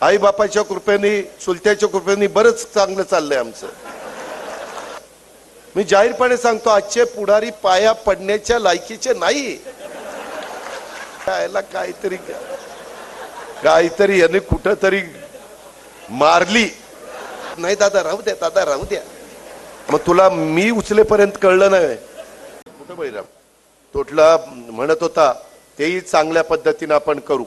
आई बापाच्या कृपेने चुलत्याच्या कृपेने बरंच चांगलं चाललंय आमचं. मी जाहीरपणे सांगतो आजचे पुढारी पाया पडण्याच्या लायकीचे नाही. यायला काहीतरी काहीतरी याने कुठ तरी मारली. नाही दादा राहू द्या दादा राहू द्या. मग तुला मी उचलेपर्यंत कळलं नाही. कुठं बैराम तोटला म्हणत होता तेही चांगल्या पद्धतीनं आपण करू.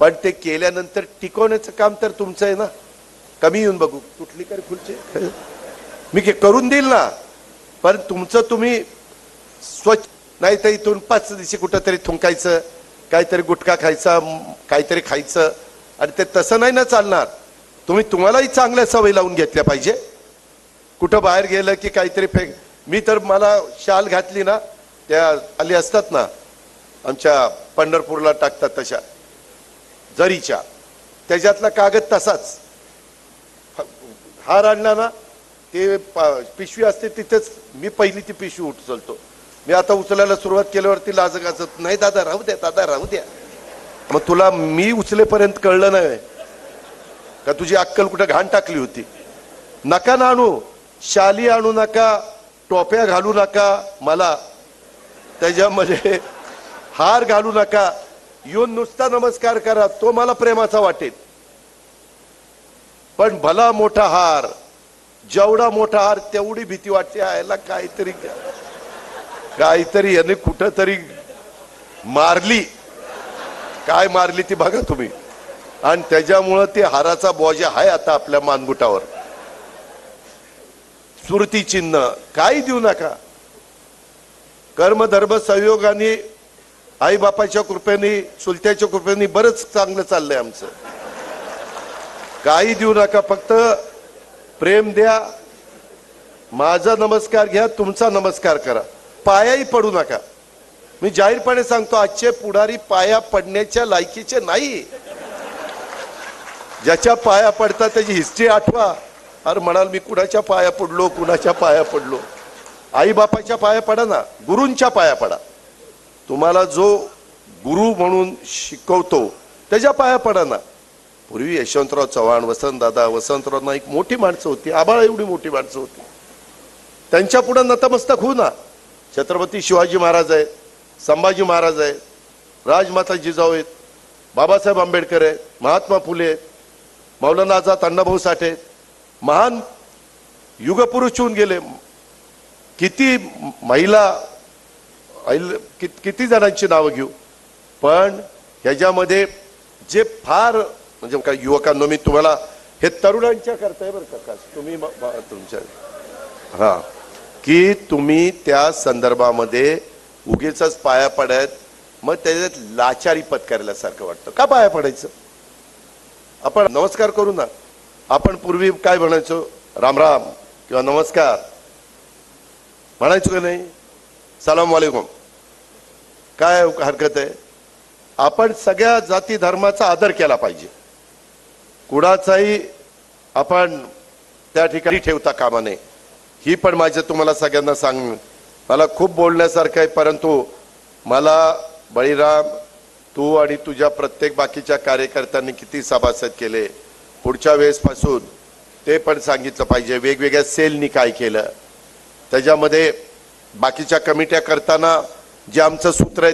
पण ते केल्यानंतर टिकवण्याचं काम तर तुमचं आहे ना? कमी येऊन बघू. तुटली कर खुर्ची. मी करून देईल ना? पण तुमचं तुम्ही स्वच्छ नाही तर इथून पाच दिवशी कुठं तरी थुंकायचं काहीतरी गुटखा खायचा काहीतरी खायचं. आणि ते तसं नाही ना चालणार. तुम्ही तुम्हालाही चांगल्या सवयी लावून घेतल्या पाहिजे. कुठं बाहेर गेलं की काहीतरी फेक मी तर मला शाल घातली ना त्या आली असतात ना? आमच्या पंढरपूरला टाकतात तशा. जरीच्या. त्याच्यातला कागद तसाच. हार आणला ना ते पा- पिशवी असते तिथेच मी पहिली ती पिशवी उचलतो. मी आता उचलायला सुरुवात केल्यावरती लाज गाजत नाही दादा राहू द्या दादा राहू द्या. मग तुला मी उचलेपर्यंत कळलं नाही. का तुझी अक्कल कुठं घाण टाकली होती? नका ना आणू शाली आणू नका टोप्या घालू नका मला त्याच्यामध्ये हार घालू नका येऊन नुसता नमस्कार करा तो मला प्रेमाचा वाटेल. पण भला मोठा हार जेवढा मोठा हार तेवढी भीती वाटते यायला काहीतरी काहीतरी याने कुठं तरी मारली. काय मारली ती बघा तुम्ही. आणि त्याच्यामुळं ते हाराचा बॉजा आहे आता आपल्या मानगुटावर स्मृती चिन्ह काही देऊ नका. कर्म धर्म संयोगाने आई बापाच्या कृपेने चुलत्याच्या कृपेने बरंच चांगलं चाललंय आमचं. काही देऊ नका फक्त प्रेम द्या. माझा नमस्कार घ्या तुमचा नमस्कार करा. पायाही पडू नका. मी जाहीरपणे सांगतो आजचे पुढारी पाया पडण्याच्या लायकीचे नाही. ज्याच्या पाया पडतात त्याची हिस्ट्री आठवा. अरे म्हणाल मी कुणाच्या पाया पडलो कुणाच्या पाया पडलो? आई बापाच्या पाया पडा ना गुरूंच्या पाया पडा. तुम्हाला जो गुरु म्हणून शिकवतो त्याच्या पाया पडा ना पूर्वी यशवंतराव चव्हाण वसंतदादा वसंतराव नाईक मोठी माणसं होती आबाळा एवढी मोठी माणसं होती. त्यांच्या पुढे नतमस्तक होऊ ना छत्रपती शिवाजी महाराज आहेत संभाजी महाराज आहेत राजमाता जिजाऊ आहेत बाबासाहेब आंबेडकर आहेत महात्मा फुले आहेत मौलाना आझाद अण्णाभाऊ साठे महान युगपुरुष होऊन गेले. किती महिला ऐल- कि- किती जणांची नावं घेऊ? पण ह्याच्यामध्ये जे फार म्हणजे काय युवकांनो मी तुम्हाला हे तरुणांच्या करताय बरं का खास. तुम्ही तुमच्या हा की तुम्ही त्या संदर्भामध्ये उगीच पाया पडत मग त्याच्यात लाचारी पत्करल्यासारखं वाटतं. का पाया पडायचं? आपण नमस्कार करू ना. आपण पूर्वी काय म्हणायचो? राम राम किंवा नमस्कार. म्हणायचो का नाही? सलाम वालेकुम. काय हरकत आहे? आपण सगळ्या जाती धर्माचा आदर केला पाहिजे. कुणाचाही आपण त्या ठिकाणी ठेवता कामा नये. ही पण माझं तुम्हाला सगळ्यांना सांग मला खूप बोलण्यासारखं आहे परंतु मला बळीराम तू आणि तुझ्या प्रत्येक बाकीच्या कार्यकर्त्यांनी किती सभासद केले? पुढच्या वेळेसपासून ते पण सांगितलं पाहिजे. वेगवेगळ्या सेलनी काय केलं? त्याच्यामध्ये बाकीच्या कमिट्या करताना जे आमचं सूत्र आहे